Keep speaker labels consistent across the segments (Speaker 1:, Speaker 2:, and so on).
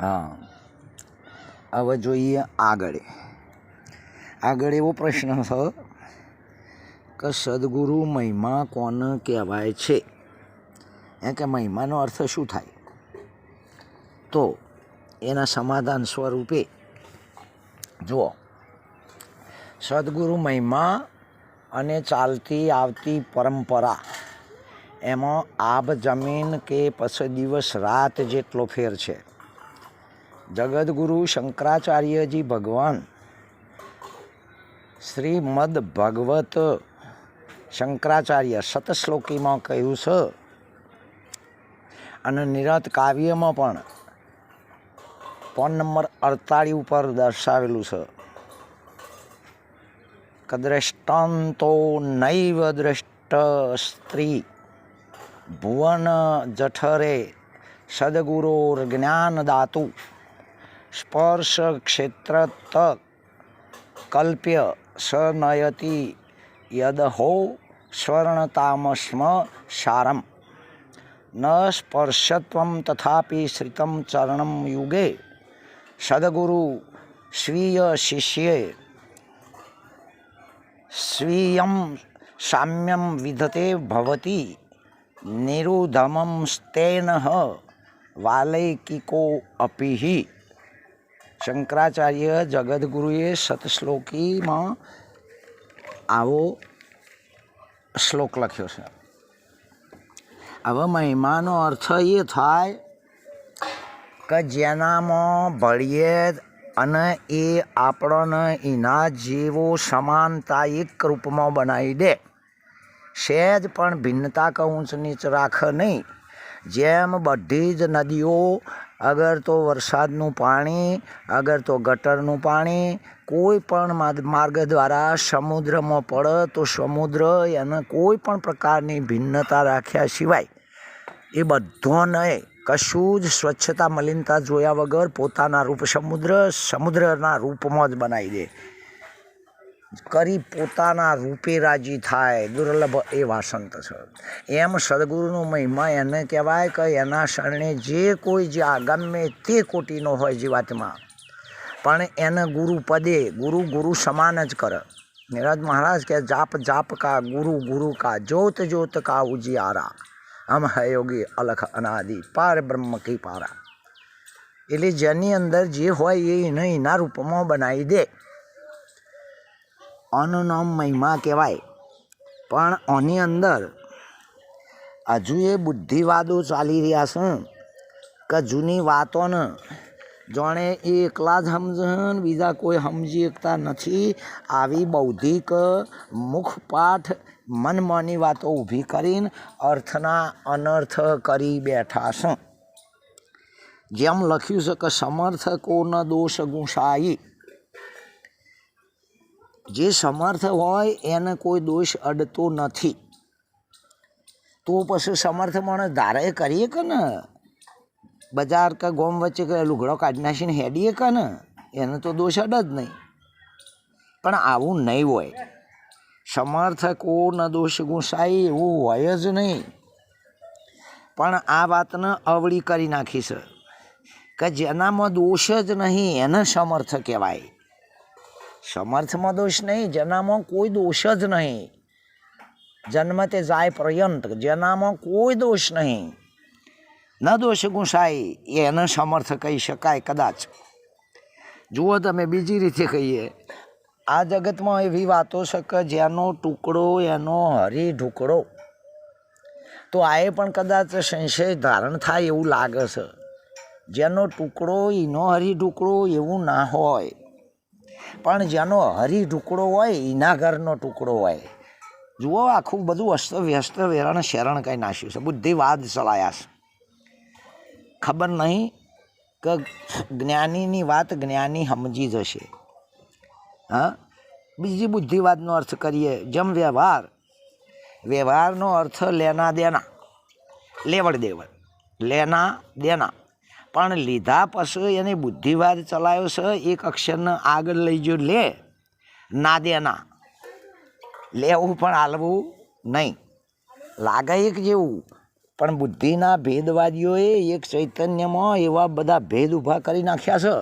Speaker 1: હા. હવે જોઈએ આગળ. આગળ એવો પ્રશ્ન થયો કે સદગુરુ મહિમા કોને કહેવાય છે? એ કે મહિમાનો અર્થ શું થાય? તો એના સમાધાન સ્વરૂપે જુઓ. સદગુરુ મહિમા અને ચાલતી આવતી પરંપરા, એમાં આબ જમીન કે પછી દિવસ રાત જેટલો ફેર છે. જગદગુરુ શંકરાચાર્યજી ભગવાન. શ્રીમદ ભગવત શંકરાચાર્ય સતશ્લોકીમાં કહ્યું છે. અને નિરત કાવ્યમાં પણ ફોન નંબર અડતાળી ઉપર દર્શાવેલું છે. કે દ્રષ્ટાંતો નૈવ દ્રષ્ટ સ્ત્રી ભુવન જઠરે સદગુરોર જ્ઞાનદાતુ સ્પર્શ ક્ષેત્ર કલ્પ્ય સનયતિ યદહો સ્વર્ણતામસ્મ સારમ ન સ્પર્શત્વમ તથાપી શ્રિતમ ચરણમ યુગે સદગુરુ સ્વીય શિષ્યે સ્વીયમ સામ્યમ વિધતે ભવતી નિરુધમમ સ્તેન વાલૈકિકો અપિહિ શંકરાચાર્ય જગદગુરુએ સતશ્લોકીમાં આવો શ્લોક લખ્યો છે. હવે મહિમાનો અર્થ એ થાય કે જેનામાં ભળીએ અને એ આપણને એના જેવો સમાનતા એક રૂપમાં બનાવી દે. સહેજ પણ ભિન્નતા કે ઊંચ નીચ રાખે નહીં. જેમ બધી જ નદીઓ અગર તો વરસાદનું પાણી, અગર તો ગટરનું પાણી, કોઈ પણ માર્ગ- દ્વારા સમુદ્રમાં પડે તો સમુદ્ર એને કોઈ પણ પ્રકારની ભિન્નતા રાખ્યા સિવાય એ બધોને કશું જ સ્વચ્છતા, મલિનતા જોયા વગર પોતાના રૂપ સમુદ્ર, સમુદ્રના રૂપમાં જ બનાવી દે. કરી પોતાના રૂપે રાજી થાય, દુર્લભ એવા સંત છે. એમ સદગુરુનો મહિમા એને કહેવાય કે એના શરણે જે કોઈ જ્યાં ગમે તે કોટીનો હોય જીવાતમાં. પણ એને ગુરુ પદે, ગુરુ ગુરુ સમાન જ કરે. નિરાજ મહારાજ કે જાપ જાપ કા ગુરુ ગુરુ કા જોત જોત કા ઉજિયારા. હમ હયોગી અલખ અનાદિ, પાર બ્રહ્મ કી પારા એટલે જેની અંદર જે હોય એ એને એના રૂપમાં બનાવી દે. આનું મહિમા કહેવાય. પણ આની અંદર હજુ એ બુદ્ધિવાદો ચાલી રહ્યા છે કે જૂની વાતોને જાણે એ એકલા જ સમજણ, બીજા કોઈ સમજી શકતા નથી. આવી બૌદ્ધિક મુખપાઠ મનમાની વાતો ઊભી કરીને અર્થના અનર્થ કરી બેઠા છે. જેમ લખ્યું છે કે સમર્થકોનો દોષ ગુંસાઈ. જે સમર્થ હોય એને કોઈ દોષ અડતો નથી. તો પછી સમર્થ માણસ ધારે કરીએ કે ને? બજાર કે ગોમ વચ્ચે કે લુગડો કાઢી નાખીને હેડીએ કે ને? એને તો દોષ અડ જ નહીં. પણ આવું નહીં હોય. સમર્થ કોના દોષ ગુસાઈ એવું હોય જ નહીં. પણ આ વાતને અવળી કરી નાખી છે કે જેનામાં દોષ જ નહીં એને સમર્થ કહેવાય. સમર્થમાં દોષ નહીં, જેનામાં કોઈ દોષ જ નહીં. જન્મ તે જાય પર્યંત, જેનામાં કોઈ દોષ નહીં. ન દોષ ગુંસાઈ એને સમર્થ કહી શકાય કદાચ. જુઓ તમે બીજી રીતે કહીએ. આ જગતમાં એવી વાતો છે કે જેનો ટુકડો, એનો હરી ઢુકડો. તો આએ પણ કદાચ સંશય ધારણ થાય એવું લાગે છે. જેનો ટુકડો, એનો હરી ઢુકડો એવું ના હોય. પણ જેનો હરી ટુકડો હોય એના ટુકડો હોય. જુઓ, આખું બધું અસ્ત વ્યસ્ત વેરણ શરણ કંઈ નાશ્યું છે. બુદ્ધિવાદ ચલાયા છે ખબર નહીં કે જ્ઞાનીની વાત જ્ઞાની સમજી જશે. હા? બીજી બુદ્ધિવાદનો અર્થ કરીએ. જેમ વ્યવહાર. વ્યવહારનો અર્થ લેના દેના. લેવડ દેવડ. લેના દેના. પણ લીધા પછી એને બુદ્ધિવાદ ચલાવ્યો છે, એક અક્ષરને આગળ લઈ જો, લે. ના દેના. લેવું પણ હાલવું નહીં. લાગે જેવું. પણ બુદ્ધિના ભેદવાદીઓએ એક ચૈતન્યમાં એવા બધા ભેદ ઊભા કરી નાખ્યા છે.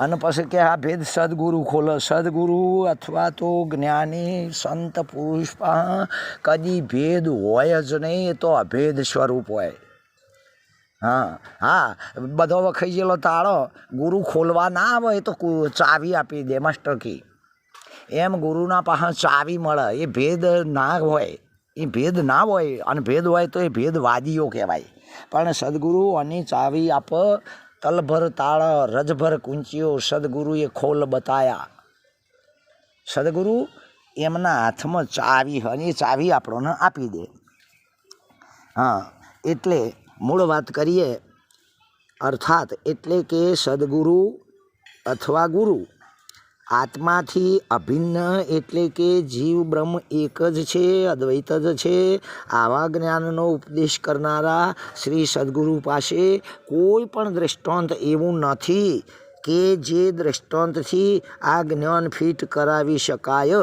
Speaker 1: અને પછી કે આ ભેદ સદગુરુ ખોલે. સદગુરુ અથવા તો જ્ઞાની, સંત, પુરુષ કદી ભેદ હોય જ નહીં, એ તો અભેદ સ્વરૂપ હોય. હા હા, બધો વખાઈ ગયેલો તાળો, ગુરુ ખોલવા ના આવે એ તો ચાવી આપી દે માસ્ટર કી. એમ ગુરુના પાસે ચાવી મળે, એ ભેદ ના હોય, એ ભેદ ના હોય, અને ભેદ હોય તો એ ભેદવાદીઓ કહેવાય. પણ સદગુરુ અને ચાવી આપ, તલભર તાળ, રજભર કુંચીઓ સદગુરુએ ખોલ બતાયા. સદગુરુ એમના હાથમાં ચાવી અને એ ચાવી આપણને આપી દે. હા, એટલે મૂળ વાત કરીએ, અર્થાત એટલે કે સદગુરુ અથવા ગુરુ. આત્માથી અભિન્ન એટલે કે જીવ, બ્રહ્મ એક જ છે, અદ્વૈત જ છે. આવા જ્ઞાનનો ઉપદેશ કરનારા શ્રી સદગુરુ પાસે કોઈ પણ દૃષ્ટાંત એવું નથી કે જે દૃષ્ટાંતથી આ જ્ઞાન ફિટ કરાવી શકાય.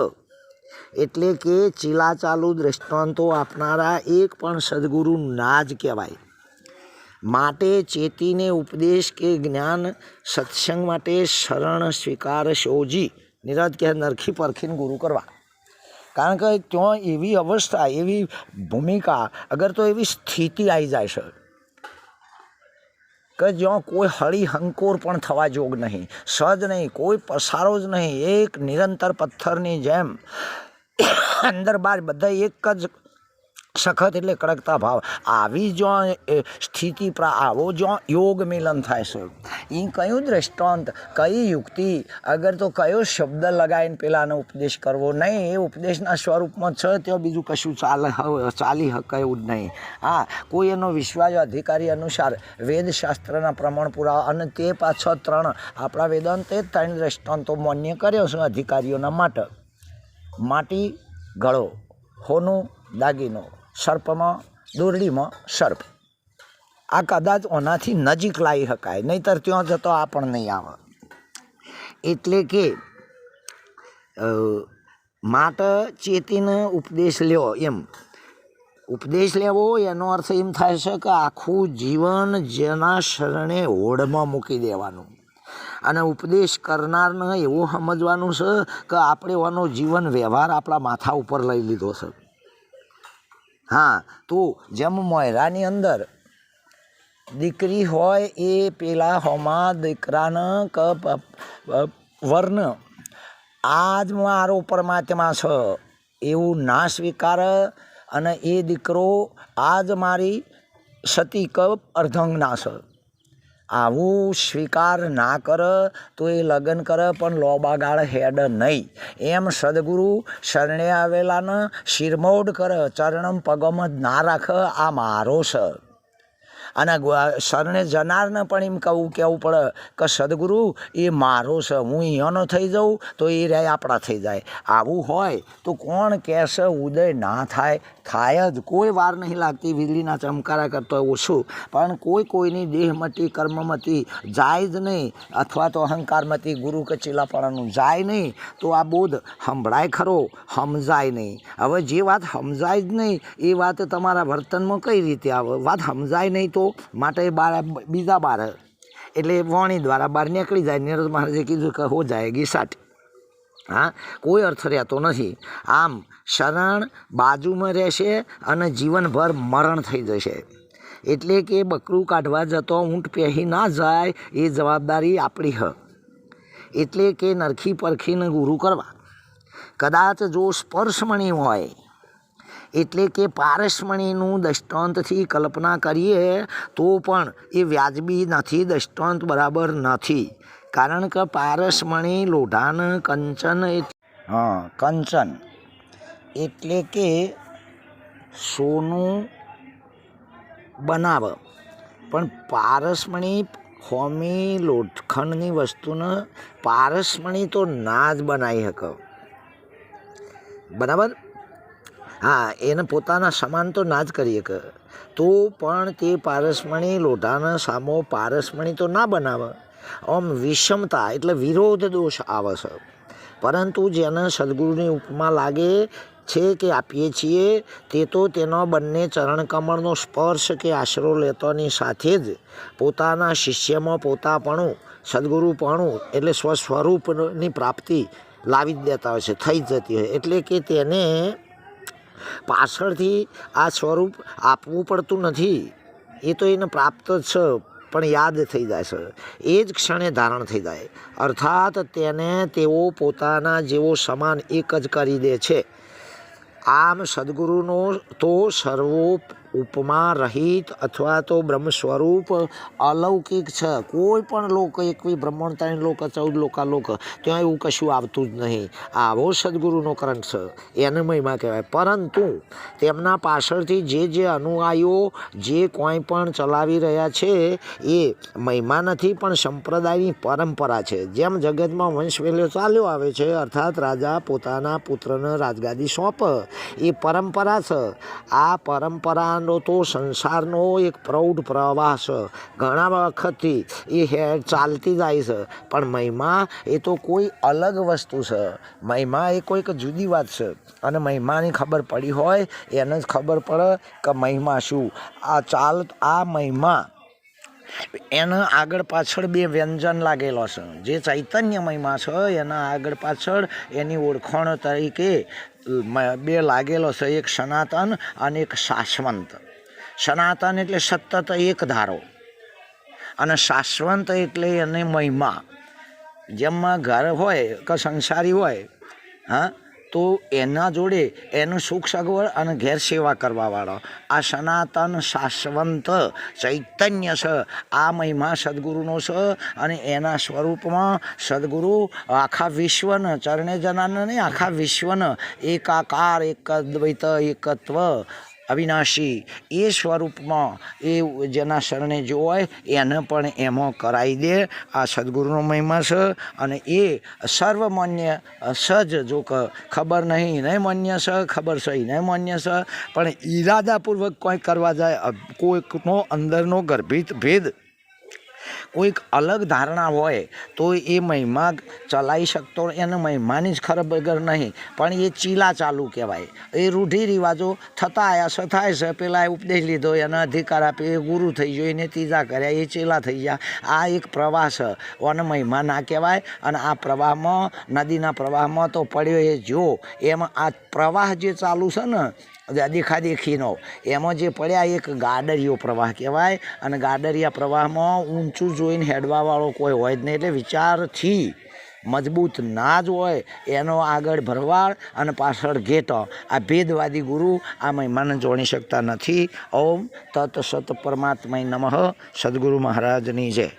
Speaker 1: એટલે કે ચીલાચાલુ દ્રષ્ટાંતો આપનારા એક પણ સદગુરુ ના જ કહેવાય. માટે ચેતીને ઉપદેશ કે જ્ઞાન સત્સંગ માટે શરણ સ્વીકાર શોજી નિરજ કે નરખી પરખીને ગુરુ કરવા. કારણ કે ત્યાં એવી અવસ્થા, એવી ભૂમિકા, અગર તો એવી સ્થિતિ આવી જાય છે, કે જ્યાં કોઈ હળી હંકોર પણ થવા જોગ નહીં, સજ નહીં, કોઈ પસારો જ નહીં, એક નિરંતર પથ્થરની જેમ, અંદર બહાર બધા એક જ સખત એટલે કડકતા ભાવ. આવી જો સ્થિતિ આવો જો યોગ મિલન થાય છે. એ કયું દ્રષ્ટાંત, કઈ યુક્તિ? અગર તો કયો શબ્દ લગાવીને પેલાનો ઉપદેશ કરવો નહીં, એ ઉપદેશના સ્વરૂપમાં છે ત્યાં બીજું કશું ચાલે ચાલી શકે એવું જ નહીં. હા, કોઈ એનો વિશ્વાસ અધિકારી અનુસાર વેદશાસ્ત્રના પ્રમાણ પુરાવા અને તે પાછળ ત્રણ, આપણા વેદાંતે ત્રણ દ્રષ્ટાંતો માન્ય કર્યો છે અધિકારીઓના માટે. માટી, ગળો, હોનું, દાગીનો. સર્પમાં, દોરડીમાં સર્પ. આ કદાચ ઓનાથી નજીક લાવી શકાય, નહીંતર ત્યાં જતો આ પણ નહીં આવે. એટલે કે માટે ચેતીને ઉપદેશ લ્યો એમ. ઉપદેશ લેવો એનો અર્થ એમ થાય છે કે આખું જીવન જેના શરણે હોડમાં મૂકી દેવાનું. અને ઉપદેશ કરનારને એવું સમજવાનું છે કે આપણે એનો જીવન વ્યવહાર આપણા માથા ઉપર લઈ લીધો છે. હા, તો જેમ મોયરાની અંદર દીકરી હોય એ પેલા હોમાં દીકરાને ક વર્ણ આ જ મારો પરમાત્મા છે, એવું ના સ્વીકાર અને એ દીકરો આ જ મારી સતી ક અર્ધંગના છે. આવું સ્વીકાર ના કર, તો એ લગ્ન કર, પણ લોબાગાળ હેડ નહીં. એમ સદગુરુ શરણે આવેલાને શિરમોડ કર, ચરણમ પગમ ના રાખ, આ મારો છે અને શરણે જનારને પણ એમ કહું, કહેવું પડે કે સદગુરુ, એ મારો છે હું અહીંયાનો થઈ જાઉં, તો એ રે આપણા થઈ જાય. આવું હોય તો કોણ કહેશે, ઉદય ના થાય? થાય જ. કોઈ વાર નહીં લાગતી વીજળીના ચમકારા કરતો ઓછું. પણ કોઈ કોઈની દેહમતી કર્મમતી જાય જ નહીં. અથવા તો અહંકારમતી ગુરુ કે ચીલાપણાનું જાય નહીં. તો આ બોધ સંભળાય ખરો, સમજાય નહીં. હવે જે વાત સમજાય જ નહીં, એ વાત તમારા વર્તનમાં કઈ રીતે આવે? વાત સમજાય નહીં તો માટે બાર, બીજા બાર. એટલે વાણી દ્વારા બહાર નીકળી જાય. નીરજ મહારાજે કીધું કે હો જાયગી સાટ હા? કોઈ અર્થ રહેતો નથી. આમ શરણ બાજુમાં રહેશે અને જીવનભર મરણ થઈ જશે. એટલે કે બકરું કાઢવા જતો ઊંટ પહેરી ના જાય એ જવાબદારી આપણી હ. એટલે કે નરખી પરખીને ગુરુ કરવા. કદાચ જો સ્પર્શમણી હોય, એટલે કે પારસમણીનું દૃષ્ટાંતથી કલ્પના કરીએ, તો પણ એ વ્યાજબી નથી, દૃષ્ટાંત બરાબર નથી. કારણ કે પારસમણી, લોઢાન, કંચન હા, કંચન. એટલે કે સોનું બનાવ પણ પારસમણી હોમી લોખંડની વસ્તુને પારસમણી તો ના જ બનાવી શક બરાબર? હા, એને પોતાના સમાન તો ના જ કરી શકે તો પણ તે પારસમણી, લોઢાના સામો પારસમણી તો ના બનાવે. આમ વિષમતા એટલે વિરોધ દોષ આવે છે પરંતુ જેને સદગુરુની ઉપમા લાગે છે કે આપીએ છીએ, તે તો તેનો બંને ચરણકમળનો સ્પર્શ કે આશરો લેતાની સાથે જ પોતાના શિષ્યમાં પોતાપણું, સદગુરુપણું એટલે સ્વસ્વરૂપની પ્રાપ્તિ લાવી જ દેતા હોય છે, થઈ જતી હોય. એટલે કે તેને પાછળથી આ સ્વરૂપ આપવું પડતું નથી. એ તો એને પ્રાપ્ત છે પણ યાદ થઈ જાય છે. એ જ ક્ષણે ધારણ થઈ જાય. અર્થાત તેને તેઓ પોતાના જેવો સમાન એક જ કરી દે છે. આમ સદગુરુનો તો સર્વોપ ઉપમા રહિત અથવા તો બ્રહ્મ સ્વરૂપ અલૌકિક છે. કોઈ પણ લોક એકવી બ્રહ્મણ ત્રણ લોક, ચૌદ લોકા લોક ત્યાં એવું કશું આવતું જ નહીં. આવો સદગુરુનો કરંટ છે. એને મહિમા કહેવાય. પરંતુ તેમના પાછળથી જે જે અનુયાયીઓ જે કોઈ પણ ચલાવી રહ્યા છે, એ મહિમા નથી, પણ સંપ્રદાયની પરંપરા છે. જેમ જગતમાં વંશવેલ્યો ચાલ્યો આવે છે, અર્થાત રાજા પોતાના પુત્રને રાજગાદી સોંપ. એ પરંપરા છે. આ પરંપરાનો તો સંસારનો એક પ્રૌઢ પ્રવાહ છે ઘણા વખતથી એ હેડ ચાલતી જાય છે. પણ મહિમા એ તો કોઈ અલગ વસ્તુ છે. મહિમા એ કોઈક જુદી વાત છે. અને મહિમાની ખબર પડી હોય એને જ ખબર પડે કે મહિમા શું. આ ચાલ, આ મહિમા એના આગળ પાછળ બે વ્યંજન લાગેલો છે. જે ચૈતન્ય મહિમા છે એના આગળ પાછળ એની ઓળખાણ તરીકે બે લાગેલો છે, એક સનાતન અને એક શાશ્વંત. સનાતન એટલે સતત એક ધારો. અને શાશ્વંત એટલે એને મહિમા. જેમમાં ઘર હોય, કે, સંસારી હોય, હા તો એના જોડે એનું સુખ સગવડ અને ઘેર સેવા કરવાવાળો. આ સનાતન શાશ્વંત ચૈતન્ય છે આ મહિમા સદગુરુનો છે અને એના સ્વરૂપમાં સદગુરુ આખા વિશ્વને, ચરણે જનાને નહીં આખા વિશ્વને એકાકાર એક દ્વૈત એકત્વ અવિનાશી. એ સ્વરૂપમાં એ જેના શરણે જોવાય, એને પણ એમાં કરાવી દે. આ સદગુરુનો મહિમા છે અને એ સર્વમાન્ય, સજ જો ખબર નહીં નહીં માન્ય છે ખબર છે નહીં માન્ય છે પણ ઈરાદાપૂર્વક કોઈ કરવા જાય કોઈકનો અંદરનો ગર્ભિત ભેદ કોઈક અલગ ધારણા હોય, તો એ મહિમા ચલાવી શકતો એને મહિમાની જ ખબર નહીં. પણ એ ચીલા ચાલુ કહેવાય. એ રૂઢિ રિવાજો થતા આવ્યા છે છે. પેલા એ ઉપદેશ લીધો, એને અધિકાર આપ્યો, એ ગુરુ થઈ ગયો, એને ત્રીજા કર્યા, એ ચેલા થઈ ગયા. આ એક પ્રવાહ છે. અને મહિમા ના કહેવાય. અને આ પ્રવાહમાં, નદીના પ્રવાહમાં તો પડ્યો એ જો. એમાં આ પ્રવાહ જે ચાલુ છે ને દેખાદેખીનો એમાં જે પડ્યા એક ગાડરિયો પ્રવાહ કહેવાય અને ગાડરિયા પ્રવાહમાં ઊંચું જોઈને હેડવાવાળો કોઈ હોય જ નહીં એટલે વિચારથી મજબૂત ના જ હોય એનો આગળ ભરવાડ અને પાછળ ઘેટો. આ ભેદવાદી ગુરુ આ મહિમાને જોણી શકતા નથી. ઓમ તત સત પરમાત્મા નમઃ. સદગુરુ મહારાજની જય.